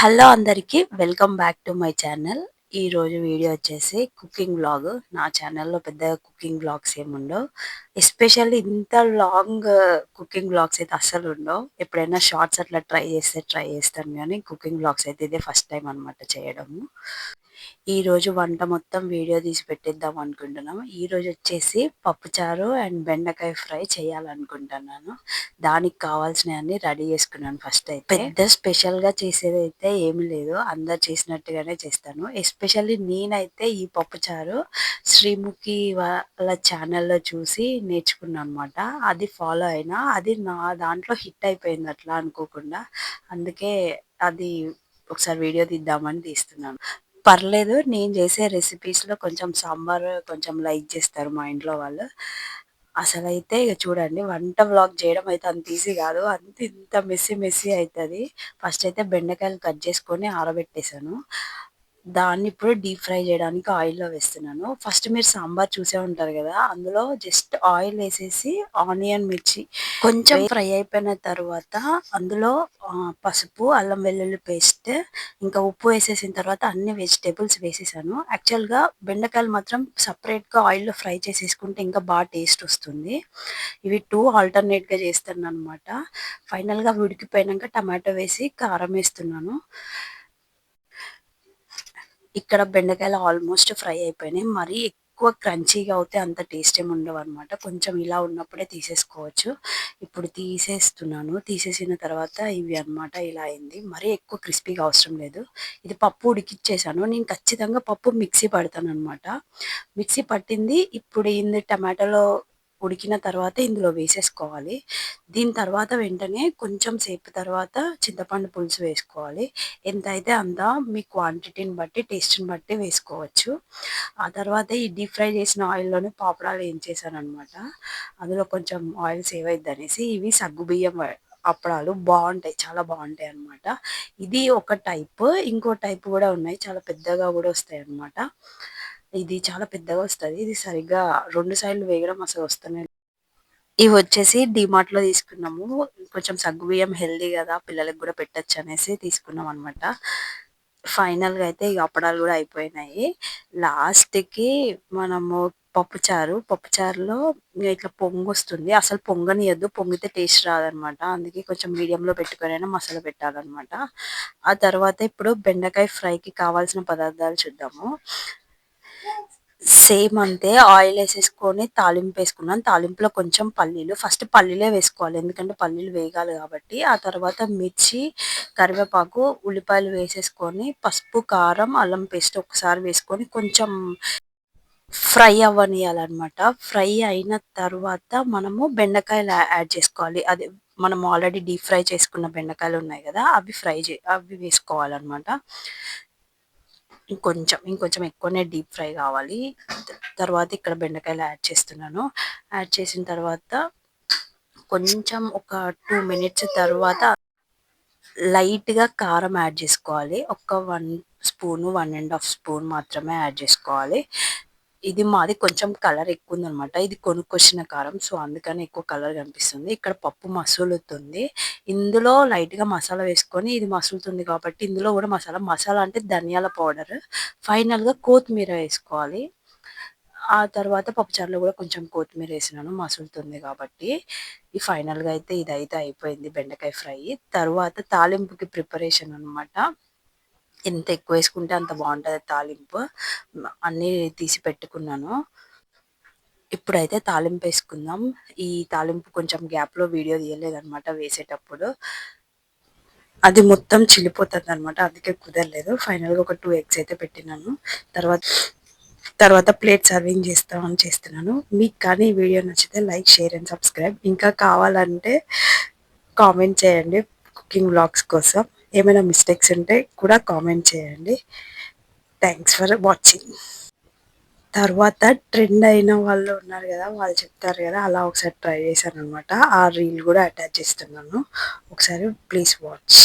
Hello అందరికీ welcome back to my channel. ఈరోజు video వచ్చేసి కుకింగ్ వ్లాగ్. నా ఛానల్లో పెద్ద కుకింగ్ వ్లాగ్స్ ఏముండవు. ఎస్పెషల్లీ ఇంత లాంగ్ కుకింగ్ వ్లాగ్స్ అయితే అస్సలు ఉండవు. ఎప్పుడైనా షార్ట్స్ అట్లా ట్రై చేస్తే ట్రై చేస్తాను కానీ కుకింగ్ వ్లాగ్స్ అయితే ఇదే ఫస్ట్ టైం అనమాట చేయడము. ఈ రోజు వంట మొత్తం వీడియో తీసి పెట్టిద్దాం అనుకుంటున్నాము. ఈ రోజు వచ్చేసి పప్పుచారు అండ్ బెండకాయ ఫ్రై చేయాలనుకుంటున్నాను. దానికి కావాల్సినవన్నీ రెడీ చేసుకున్నాను ఫస్ట్ అయితే. పెద్ద స్పెషల్గా చేసేది అయితే ఏమి లేదు. అందరు చేసినట్టుగానే చేస్తాను. ఎస్పెషల్లీ నేనైతే ఈ పప్పుచారు శ్రీముఖి వాళ్ళ ఛానల్లో చూసి నేర్చుకున్నాను అనమాట అది ఫాలో అయినా అది నా దాంట్లో హిట్ అయిపోయింది అట్లా అనుకోకుండా. అందుకే అది ఒకసారి వీడియో తీద్దామని తీస్తున్నాను. పర్లేదు నేను చేసే రెసిపీస్లో కొంచెం సాంబార్ కొంచెం లైక్ చేస్తారు మా ఇంట్లో వాళ్ళు. అసలు అయితే ఇక చూడండి వంట వ్లాగ్ చేయడం అయితే అంత ఈజీ కాదు. అంత ఇంత మెస్సీ మెస్సీ అవుతుంది. ఫస్ట్ అయితే బెండకాయలు కట్ చేసుకొని ఆరబెట్టేశాను. దాన్ని ఇప్పుడు డీప్ ఫ్రై చేయడానికి ఆయిల్లో వేస్తున్నాను. ఫస్ట్ మీరు సాంబార్ చూసే ఉంటారు కదా అందులో జస్ట్ ఆయిల్ వేసేసి ఆనియన్ మిర్చి కొంచెం ఫ్రై అయిపోయిన తర్వాత అందులో పసుపు అల్లం వెల్లుల్లి పేస్ట్ ఇంకా ఉప్పు వేసేసిన తర్వాత అన్ని వెజిటేబుల్స్ వేసేసాను. యాక్చువల్గా బెండకాయలు మాత్రం సపరేట్గా ఆయిల్లో ఫ్రై చేసేసుకుంటే ఇంకా బాగా టేస్ట్ వస్తుంది. ఇవి టూ ఆల్టర్నేట్గా చేస్తాను అనమాట ఫైనల్గా ఉడికిపోయినాక టమాటో వేసి కారం వేస్తున్నాను. ఇక్కడ బెండకాయలు ఆల్మోస్ట్ ఫ్రై అయిపోయినాయి. మరీ ఎక్కువ క్రంచీగా అవుతే అంత టేస్ట్ ఏమి ఉండవు అనమాట కొంచెం ఇలా ఉన్నప్పుడే తీసేసుకోవచ్చు. ఇప్పుడు తీసేస్తున్నాను. తీసేసిన తర్వాత ఇవి అనమాట ఇలా అయింది. మరీ ఎక్కువ క్రిస్పీగా అవసరం లేదు. ఇది పప్పు ఉడికిచ్చేసాను. నేను ఖచ్చితంగా పప్పు మిక్సీ పడతాను అనమాట మిక్సీ పట్టింది. ఇప్పుడు ఇంది టమాటాలో ఉడికిన తర్వాత ఇందులో వేసేసుకోవాలి. దీని తర్వాత వెంటనే కొంచెం సేపు తర్వాత చింతపండు పులుసు వేసుకోవాలి. ఎంత అయితే అంత మీ క్వాంటిటీని బట్టి టేస్ట్ని బట్టి వేసుకోవచ్చు. ఆ తర్వాత ఈ డీప్ ఫ్రై చేసిన ఆయిల్లోనే పాపడాలు ఏం చేశాను అనమాట అందులో కొంచెం ఆయిల్ సేవ్ అయింది అనేసి ఇవి సగ్గుబియ్యం అప్పడాలు బాగుంటాయి చాలా బాగుంటాయి అనమాట ఇది ఒక టైప్ ఇంకో టైప్ కూడా ఉన్నాయి చాలా పెద్దగా కూడా వస్తాయి అనమాట ఇది చాలా పెద్దగా వస్తుంది. ఇది సరిగ్గా రెండు సైడ్లు వేయడం అసలు వస్తూనే ఇవి వచ్చేసి డిమార్ట్లో తీసుకున్నాము. కొంచెం సగ్గుబియ్యం హెల్దీ కదా పిల్లలకి కూడా పెట్టచ్చు అనేసి తీసుకున్నాం అనమాట ఫైనల్గా అయితే ఇక అప్పడాలు కూడా అయిపోయినాయి. లాస్ట్కి మనము పప్పుచారు పప్పుచారులో ఇట్లా పొంగు వస్తుంది. అసలు పొంగనియద్దు పొంగితే టేస్ట్ రాదనమాట అందుకే కొంచెం మీడియంలో పెట్టుకొని మసాలా పెట్టాలన్నమాట. ఆ తర్వాత ఇప్పుడు బెండకాయ ఫ్రైకి కావాల్సిన పదార్థాలు చూద్దాము. సేమ్ అంతే ఆయిల్ వేసేసుకొని తాలింపు వేసుకున్నాను. తాలింపులో కొంచెం పల్లీలు. ఫస్ట్ పల్లీలే వేసుకోవాలి ఎందుకంటే పల్లీలు వేగాలి కాబట్టి. ఆ తర్వాత మిర్చి కరివేపాకు ఉల్లిపాయలు వేసేసుకొని పసుపు కారం అల్లం పేస్ట్ ఒకసారి వేసుకొని కొంచెం ఫ్రై అవ్వనియాలన్నమాట ఫ్రై అయిన తర్వాత మనము బెండకాయలు యాడ్ చేసుకోవాలి. అదే మనం ఆల్రెడీ డీప్ ఫ్రై చేసుకున్న బెండకాయలు ఉన్నాయి కదా అవి ఫ్రై చే అవి వేసుకోవాలన్నమాట. ఇంకొంచెం ఇంకొంచెం ఎక్కువనే డీప్ ఫ్రై కావాలి. తర్వాత ఇక్కడ బెండకాయలు యాడ్ చేస్తున్నాను. యాడ్ చేసిన తర్వాత కొంచెం ఒక టూ మినిట్స్ తర్వాత లైట్గా కారం యాడ్ చేసుకోవాలి. ఒక one spoon one and half spoon మాత్రమే యాడ్ చేసుకోవాలి. ఇది మాది కొంచెం కలర్ ఎక్కువ ఉందనమాట ఇది కొనుక్కొచ్చిన కారం. సో అందుకని ఎక్కువ కలర్ కనిపిస్తుంది. ఇక్కడ పప్పు మసులుతుంది. ఇందులో లైట్గా మసాలా వేసుకొని ఇది మసులుతుంది కాబట్టి ఇందులో కూడా మసాలా. మసాలా అంటే ధనియాల పౌడర్. ఫైనల్గా కొత్తిమీర వేసుకోవాలి. ఆ తర్వాత పప్పుచారులో కూడా కొంచెం కొత్తిమీర వేసినాను. మసులుతుంది కాబట్టి ఈ ఫైనల్గా అయితే ఇది అయితే అయిపోయింది బెండకాయ ఫ్రై. తర్వాత తాలింపుకి ప్రిపరేషన్ అనమాట ఎంత ఎక్కువ వేసుకుంటే అంత బాగుంటుంది తాలింపు. అన్నీ తీసి పెట్టుకున్నాను. ఇప్పుడైతే తాలింపు వేసుకుందాం ఈ తాలింపు కొంచెం గ్యాప్లో వీడియో తీయలేదనమాట వేసేటప్పుడు. అది మొత్తం చిల్లిపోతుంది అనమాట అందుకే కుదరలేదు. ఫైనల్గా ఒక టూ ఎగ్స్ అయితే పెట్టినాను. తర్వాత తర్వాత ప్లేట్ సర్వింగ్ చేస్తామని చేస్తున్నాను. మీకు కానీ ఈ వీడియో నచ్చితే లైక్ షేర్ అండ్ సబ్స్క్రైబ్. ఇంకా కావాలంటే కామెంట్ చేయండి కుకింగ్ వ్లాగ్స్ కోసం. ఏమైనా మిస్టేక్స్ ఉంటే కూడా కామెంట్ చేయండి. థ్యాంక్స్ ఫర్ వాచింగ్ తర్వాత ట్రెండ్ అయిన వాళ్ళు ఉన్నారు కదా వాళ్ళు చెప్తారు కదా అలా ఒకసారి ట్రై చేశాను అనమాట ఆ రీల్ కూడా అటాచ్ చేస్తున్నాను. ఒకసారి ప్లీజ్ వాచ్